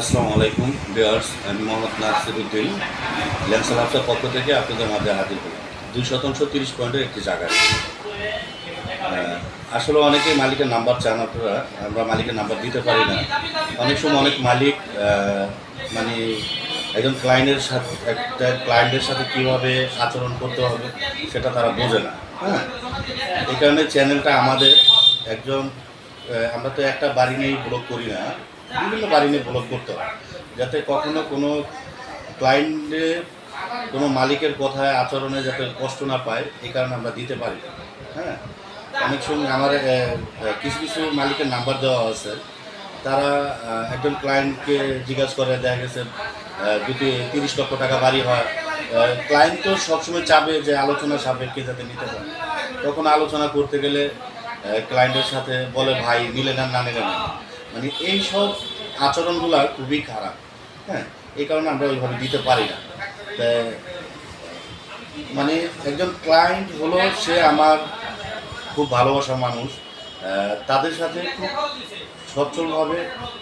আসসালামু আলাইকুম বিয়ার্স আমি মোহাম্মদ নাসিরুদ্দিন ল্যান্সাল হাফসার পক্ষ থেকে আপনাদের মাঝে হাজির করি দুই শতাংশ তিরিশ পয়েন্টের একটি জায়গা আসলে অনেকেই মালিকের নাম্বার চান, আপনারা, আমরা মালিকের নাম্বার দিতে পারি না। অনেক সময় অনেক মালিক মানে একজন ক্লায়েন্টের সাথে, একটা ক্লায়েন্টের সাথে কীভাবে আচরণ করতে হবে সেটা তারা বোঝে না। হ্যাঁ? এই কারণে চ্যানেলটা আমাদের একজন আমরা তো একটা বাড়ি নিয়েই ব্লগ করি না। বিভিন্ন বাড়ি নিয়ে ব্লগ করতে হয়। যাতে কখনো কোনো ক্লায়েন্টের কোনো মালিকের কথায়, আচরণে যাতে কষ্ট না পায়, এই কারণে আমরা দিতে পারি হ্যাঁ? অনেক সময় আমার কিছু কিছু মালিকের নাম্বার দেওয়া আছে। তারা একজন ক্লায়েন্টকে জিজ্ঞাসা করে, দেখা গেছে যদি তিরিশ লক্ষ টাকা বাড়ি হয় ক্লায়েন্ট তো সবসময় চাবে যে আলোচনা সাপেক্ষে যাতে নিতে পারে। তখন আলোচনা করতে গেলে ক্লায়েন্টের সাথে বলে, ভাই, নিলে না না। মানে এই সব আচরণগুলো খুবই খারাপ হ্যাঁ? এই কারণে আমরা ওইভাবে দিতে পারি না। মানে একজন ক্লায়েন্ট হলো সে আমার খুব ভালোবাসা মানুষ তাদের সাথে খুব সচ্ছলভাবে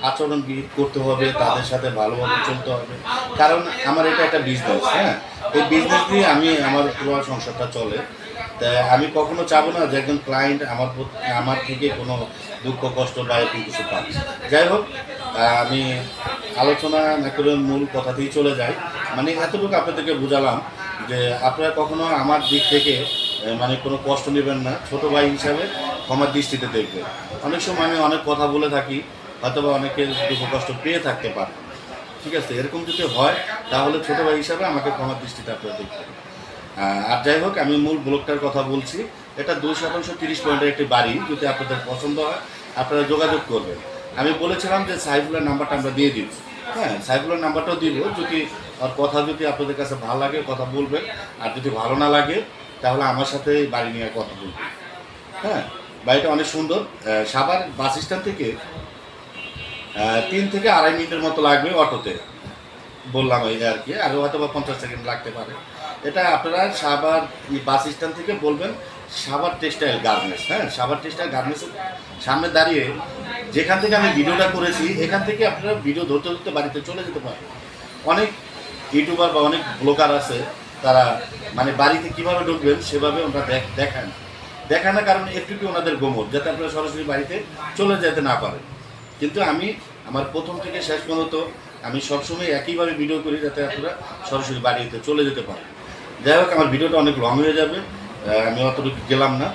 আচরণ করতে হবে, তাদের সাথে ভালোভাবে চলতে হবে। কারণ আমার এটা একটা বিজনেস হ্যাঁ? এই বিজনেস দিয়ে আমি আমার পুরো সংসারটা চলে। তা আমি কখনো চাবো না যে একজন ক্লায়েন্ট আমার আমার থেকে কোনো দুঃখ, কষ্ট বা এরকম কিছু পান যাই হোক আমি আলোচনা না করে মূল কথাতেই চলে যাই। মানে এতটুকু আপনাদেরকে বুঝালাম যে আপনারা কখনো আমার দিক থেকে মানে কোনো কষ্ট নেবেন না। ছোট ভাই হিসাবে ক্ষমার দৃষ্টিতে দেখবেন। অনেক সময় আমি অনেক কথা বলে থাকি, হয়তোবা অনেকে দুঃখ, কষ্ট পেয়ে থাকতে পারে। ঠিক আছে, এরকম যদি হয়, তাহলে ছোট ভাই হিসাবে আমাকে ক্ষমার দৃষ্টিতে আপনারা দেখবেন। আর যাই হোক, আমি মূল ব্লকটার কথা বলছি। এটা দুই শতাংশ তিরিশ পয়েন্টের একটি বাড়ি, যদি আপনাদের পছন্দ হয়, আপনারা যোগাযোগ করবেন। আমি বলেছিলাম যে সাইফুলের নাম্বারটা আমরা দিয়ে দিব। হ্যাঁ সাইফুলের নাম্বারটাও দিব। যদি আর কথা যদি আপনাদের কাছে ভালো লাগে, কথা বলবেন। আর যদি ভালো না লাগে, তাহলে আমার সাথে বাড়ি নিয়ে কথা বলবেন। হ্যাঁ বাড়িটা অনেক সুন্দর। সাভার বাস স্ট্যান্ড থেকে তিন থেকে আড়াই মিনিটের মতো লাগবে অটোতে। বললাম এই আর কি। আরও হয়তো বা পঞ্চাশ সেকেন্ড লাগতে পারে। এটা আপনারা সাভার বাস স্ট্যান্ড থেকে বলবেন, সাভার টেক্সটাইল গার্মেন্টস হ্যাঁ সাভার টেক্সটাইল গার্মেন্টসের সামনে দাঁড়িয়ে যেখান থেকে আমি ভিডিওটা করেছি, এখান থেকে আপনারা ভিডিও ধরতে ধরতে বাড়িতে চলে যেতে পারেন। অনেক ইউটিউবার বা অনেক ব্লগার আছে, তারা মানে বাড়িতে কীভাবে ঢুকবেন সেভাবে ওনারা দেখ- দেখায় না। দেখায় না কারণ একটু কি ওনাদের গোমর, যাতে আপনারা সরাসরি বাড়িতে চলে যেতে না পারেন। কিন্তু আমি আমার প্রথম থেকে শেষ পর্যন্ত আমি সবসময় একইভাবে ভিডিও করি, যাতে আপনারা সরাসরি বাড়িতে চলে যেতে পারেন। যাই হোক, আমার ভিডিওটা অনেক লং হয়ে যাবে। আমি অতটুকু গেলাম না।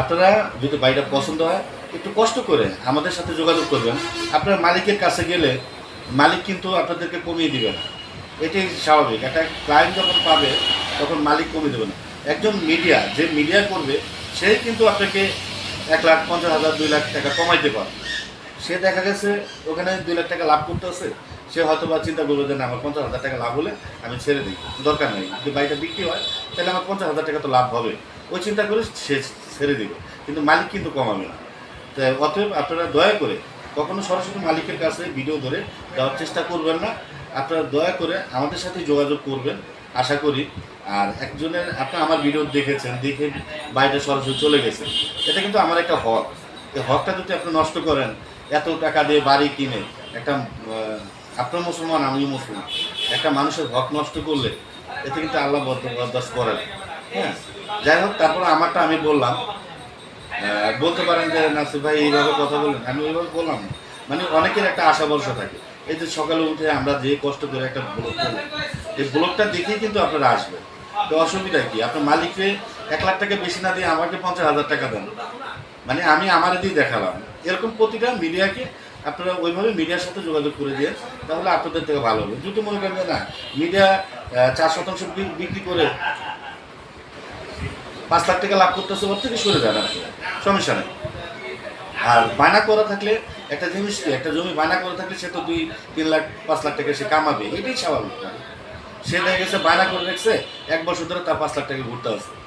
আপনারা যদি বাড়িটা পছন্দ হয়, একটু কষ্ট করে আমাদের সাথে যোগাযোগ করবেন। আপনার মালিকের কাছে গেলে মালিক কিন্তু আপনাদেরকে কমিয়ে দিবে না। এটাই স্বাভাবিক। একটা ক্লায়েন্ট যখন পাবে, তখন মালিক কমিয়ে দেবে না। একজন মিডিয়া যে মিডিয়া করবে সেই কিন্তু আপনাকে এক লাখ, পঞ্চাশ হাজার, দুই লাখ টাকা কমাইতে পারে সে দেখা গেছে, ওখানে দুই লাখ টাকা লাভ করতেছে। সে হয়তো বা চিন্তা করবে যে না, আমার পঞ্চাশ হাজার টাকা লাভ হলে আমি ছেড়ে দিই, দরকার নেই। যদি বাড়িটা বিক্রি হয়, তাহলে আমার পঞ্চাশ হাজার টাকা তো লাভ হবে। ওই চিন্তা করে সে ছেড়ে দিবে। কিন্তু মালিক কিন্তু কমাবে না। তাই অতএব আপনারা দয়া করে কখনো সরাসরি মালিকের কাছে ভিডিও ধরে দেওয়ার চেষ্টা করবেন না। আপনারা দয়া করে আমাদের সাথে যোগাযোগ করবেন, আশা করি। আর একজনের আপনার আমার ভিডিও দেখেছেন, দেখে বাইরে সরাসরি চলে গেছেন এটা কিন্তু আমার একটা হক। এই হকটা যদি আপনি নষ্ট করেন, এত টাকা দিয়ে বাড়ি কিনে একটা আপনার মুসলমান, আমিও মুসলমান। একটা মানুষের হক নষ্ট করলে এতে কিন্তু আল্লাহ বরদ- বরদাস্ত করেন। হ্যাঁ? যাই হোক, তারপরে আমারটা আমি বললাম। বলতে পারেন যে, নাসির ভাই এইভাবে কথা বললেন, আমি ওইভাবে বললাম মানে অনেকের একটা আশা ভরসা থাকে। এই যে সকালে উঠে আমরা যে কষ্ট করে একটা ব্লগ করি এই ব্লগটা দেখেই কিন্তু আপনারা আসবেন। তো অসুবিধা কি? আপনার মালিককে এক লাখ টাকা বেশি না দিয়ে আমাকে পঞ্চাশ হাজার টাকা দেন। মানে আমি আমার দিয়ে দেখালাম। এরকম প্রতিটা মিডিয়াকে আপনারা ওইভাবে মিডিয়ার সাথে যোগাযোগ করে দিয়ে, তাহলে আপনাদের থেকে ভালো হবে। যদি মনে করেন না, মিডিয়া চার শতাংশ বিক্রি করে পাঁচ লাখ টাকা লাভ করতেছে ওর থেকে সরে যান সমস্যা নেই। আর বায়না করা থাকলে, একটা জিনিস একটা জমি বায়না করা থাকলে সে তো দুই, তিন লাখ, পাঁচ লাখ টাকা সে কামাবে, এটাই স্বাভাবিক সে দেখা গেছে বায়না করে রেখেছে, এক বছর ধরে তার পাঁচ লাখ টাকা ঘুরতে আসছে।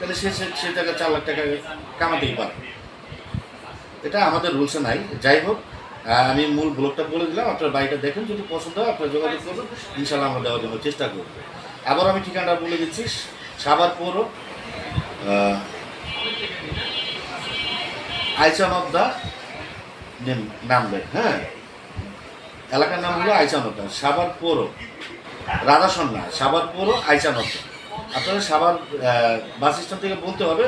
তাহলে সে, সে- জায়গায় চার লাখ টাকা কামাতেই পারে। এটা আমাদের রুলসে নাই। যাই হোক আমি মূল ব্লগটা বলে দিলাম, আপনার বাড়িটা দেখেন, যদি পছন্দ হয় আপনার যোগাযোগ করুন ইনশাল্লাহ আমরা দেওয়ার জন্য চেষ্টা করব। আবার আমি ঠিকানাটা বলে দিচ্ছি সাবার পৌর আইসন অফ দ্য নামবেন হ্যাঁ? এলাকার নাম হলো আইচানতা সাবার পৌর রাধাসন না সাবার পৌর আইচানতা আপনারা সাবার বাস স্ট্যান্ড থেকে বলতে হবে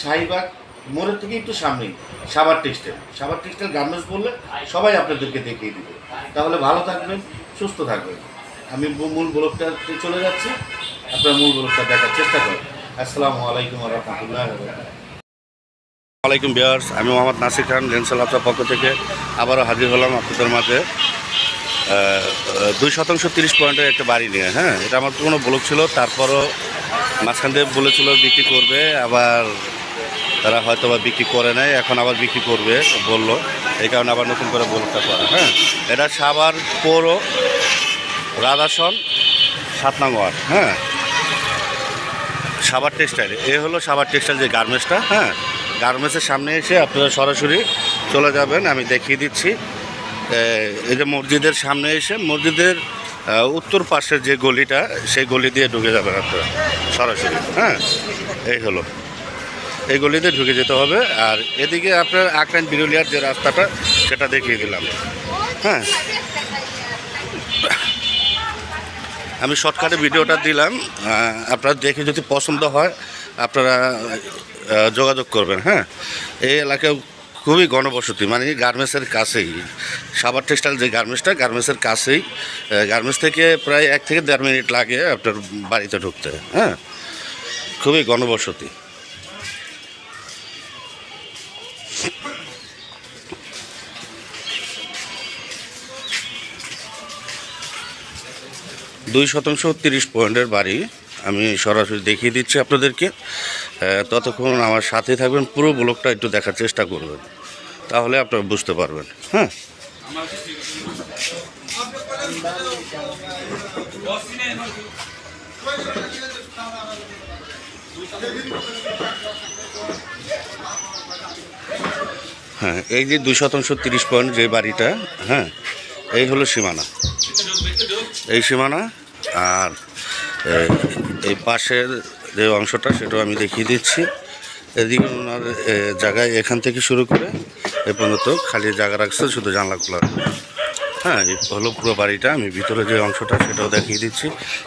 শাহিবাগ মোড়ের থেকে একটু সামনেই সাবার টেক্সটাইল। সাবার টেক্সটাইল গার্মেন্টস বললে সবাই আপনাদেরকে দেখিয়ে দিবে। তাহলে ভালো থাকবেন, সুস্থ থাকবেন। আমি মূল ব্লকটা চলে যাচ্ছি। আপনার মূল ব্লকটা দেখার চেষ্টা করেন। আসসালামু আলাইকুম রহমতুল্লাহ আলাইকুম বিয়ার্স আমি মোহাম্মদ নাসির খান লেন্সেল আপনার পক্ষ থেকে আবারও হাজির হলাম আপনাদের মাঝে। দুই শতাংশ তিরিশ পয়েন্টের একটা বাড়ি নিয়ে হ্যাঁ? এটা আমার পুরোনো ব্লক ছিল, তারপরও মাঝখান দিয়ে বলেছিল বিক্রি করবে, আবার তারা হয়তো বা বিক্রি করে নেয়, এখন আবার বিক্রি করবে, বলল। এই কারণে আবার নতুন করে ব্লকটা করা হ্যাঁ? এটা সাবার পৌর রাধাসন, সাত নং ওয়ার্ড হ্যাঁ? সাবার টেক্সটাইল, এ হলো সাবার টেক্সটাইল যে গার্মেন্টসটা হ্যাঁ? গার্মেন্টসের সামনে এসে আপনারা সরাসরি চলে যাবেন, আমি দেখিয়ে দিচ্ছি। এই যে মসজিদের সামনে এসে, মসজিদের উত্তর পাশের যে গলিটা, সেই গলি দিয়ে ঢুকে যাবেন আপনারা, সরাসরি হ্যাঁ? এই হলো। এই গলিতে ঢুকে যেতে হবে। আর এদিকে আপনার আকরান বিরুলিয়ার যে রাস্তাটা, সেটা দেখিয়ে দিলাম। হ্যাঁ। আমি শর্টকাটে ভিডিওটা দিলাম। আপনারা দেখে যদি পছন্দ হয়, আপনারা যোগাযোগ করবেন হ্যাঁ। এই এলাকায় খুবই গণবসতি মানে গার্মেন্টসের কাছেই। সাবার টেক্সটাইল যে গার্মেন্টসটা, গার্মেন্টসের কাছেই। গার্মেন্টস থেকে প্রায় এক থেকে দেড় মিনিট লাগে আপনার বাড়িতে ঢুকতে হ্যাঁ। খুবই গণবসতি। দুই শতাংশ তিরিশ পয়েন্টের বাড়ি আমি সরাসরি দেখিয়ে দিচ্ছি আপনাদেরকে। ততক্ষণ আমার সাথে থাকবেন, পুরো ব্লকটা একটু দেখার চেষ্টা করবেন। তাহলে আপনারা বুঝতে পারবেন হ্যাঁ? হ্যাঁ এই যে দুই শতাংশ তিরিশ পয়েন্ট যে বাড়িটা হ্যাঁ এই হলো সীমানা। এই সীমানা আর এই পাশের যে অংশটা সেটাও আমি দেখিয়ে দিচ্ছি। এদিকে ওনার জায়গায় এখান থেকে শুরু করে এ পর্যন্ত খালি জায়গা রাখছে শুধু জানলা খোলা। হ্যাঁ এই হলো পুরো বাড়িটা। আমি ভিতরে যে অংশটা সেটাও দেখিয়ে দিচ্ছি।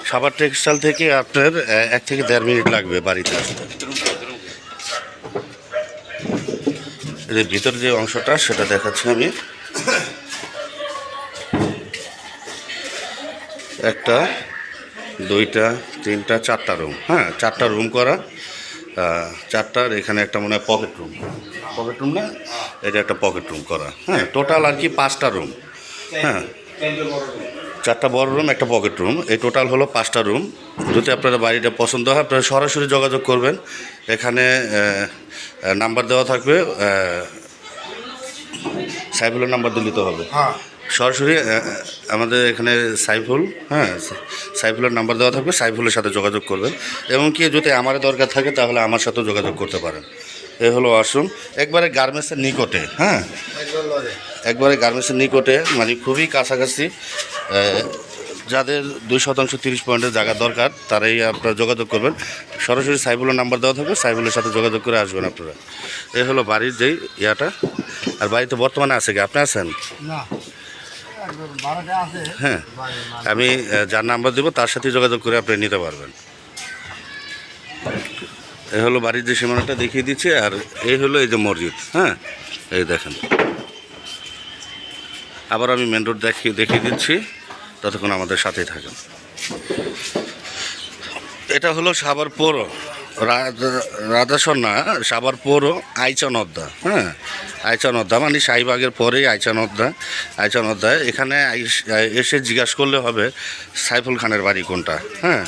সাবার টেক্সটাইল থেকে আপনার এক থেকে দেড় মিনিট লাগবে বাড়িতে আসতে। ভিতরে যে অংশটা সেটা দেখাচ্ছি আমি। একটা দুইটা তিনটা চারটা রুম হ্যাঁ চারটা রুম করা। চারটার এখানে একটা মনে হয় পকেট রুম পকেট রুম না? এটা একটা পকেট রুম করা। হ্যাঁ টোটাল আর কি পাঁচটা রুম হ্যাঁ চারটা বড় রুম একটা পকেট রুম এই টোটাল হলো পাঁচটা রুম যদি আপনাদের বাড়িটা পছন্দ হয় আপনারা সরাসরি যোগাযোগ করবেন। এখানে নাম্বার দেওয়া থাকবে আহ, সাইফুলের নাম্বার দিলে হবে। সরাসরি আমাদের এখানে সাইফুল হ্যাঁ সাইফুলের নাম্বার দেওয়া থাকবে, সাইফুলের সাথে যোগাযোগ করবেন। এবং কি, যদি আমার দরকার থাকে, তাহলে আমার সাথেও যোগাযোগ করতে পারেন। এ হলো ওয়াশরুম একবারে গার্মেন্টসের নিকটে হ্যাঁ? একবারে গার্মেন্টসের নিকটে মানে খুবই কাছাকাছি যাদের দুই শতাংশ, তিরিশ পয়েন্টের জায়গা দরকার, তারাই আপনারা যোগাযোগ করবেন। সরাসরি সাইফুলের নাম্বার দেওয়া থাকবে, সাইফুলের সাথে যোগাযোগ করে আসবেন আপনারা। এ হলো বাড়ির যেই ইয়াটা। আর বাড়িতে বর্তমানে আছে কি? আপনি আছেন? না। হ্যাঁ। আমি যার নাম্বার দেবো তার সাথে যোগাযোগ করে আপনি নিতে পারবেন। এই হলো বাড়ির যে সীমানাটা দেখিয়ে দিচ্ছি আর এই হলো এই যে মসজিদ হ্যাঁ? এই দেখেন। আবার আমি মেন রোড দেখিয়ে দেখিয়ে দিচ্ছি ততক্ষণ আমাদের সাথেই থাকেন। এটা হলো সাবার পৌর। রাধাসন্না সাবার পৌর আইচনদ্দা হ্যাঁ? আইচনদ্দা মানে শাহিবাগের পরেই আইচনদ্দা আইচনদ্দায় এখানে এসে জিজ্ঞাসা করলে হবে সাইফুল খানের বাড়ি কোনটা হ্যাঁ?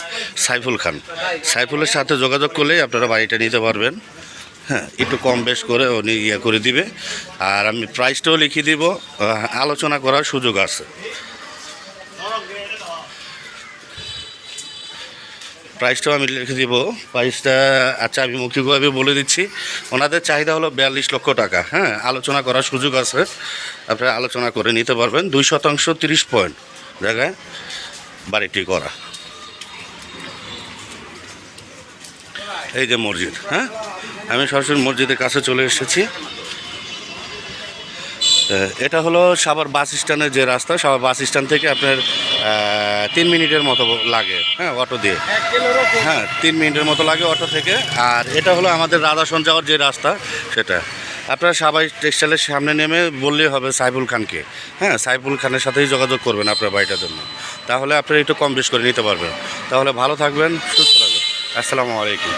সাইফুল খান। সাইফুলের সাথে যোগাযোগ করলেই আপনারা বাড়িটা নিতে পারবেন হ্যাঁ? একটু কম বেশ করে উনি ইয়ে করে দিবে। আর আমি প্রাইসটাও লিখিয়ে দিব আলোচনা করার সুযোগ আছে। প্রাইসটাও আমি লিখে দিব। প্রাইসটা আচ্ছা আমি মৌখিকভাবে বলে দিচ্ছি। ওনাদের চাহিদা হলো বিয়াল্লিশ লক্ষ টাকা হ্যাঁ? আলোচনা করার সুযোগ আছে। আপনারা আলোচনা করে নিতে পারবেন। দুই শতাংশ তিরিশ পয়েন্ট জায়গায় বাড়িটি করা। এই যে মসজিদ হ্যাঁ? আমি সরাসরি মসজিদের কাছে চলে এসেছি। এটা হলো সাভার বাস স্ট্যান্ডের যে রাস্তা, সাভার বাস স্ট্যান্ড থেকে আপনার তিন মিনিটের মতো লাগে হ্যাঁ অটো দিয়ে। হ্যাঁ তিন মিনিটের মতো লাগে অটো থেকে। আর এটা হলো আমাদের রাধাসন যাওয়ার যে রাস্তা, সেটা। আপনারা সবাই টেক্সটাইলের সামনে নেমে বললেই হবে সাইফুল খানকে। হ্যাঁ সাইফুল খানের সাথেই যোগাযোগ করবেন আপনার বাড়িটার জন্য। তাহলে আপনারা একটু কম বেশ করে নিতে পারবেন। তাহলে ভালো থাকবেন, সুস্থ থাকবেন। আসসালামু আলাইকুম।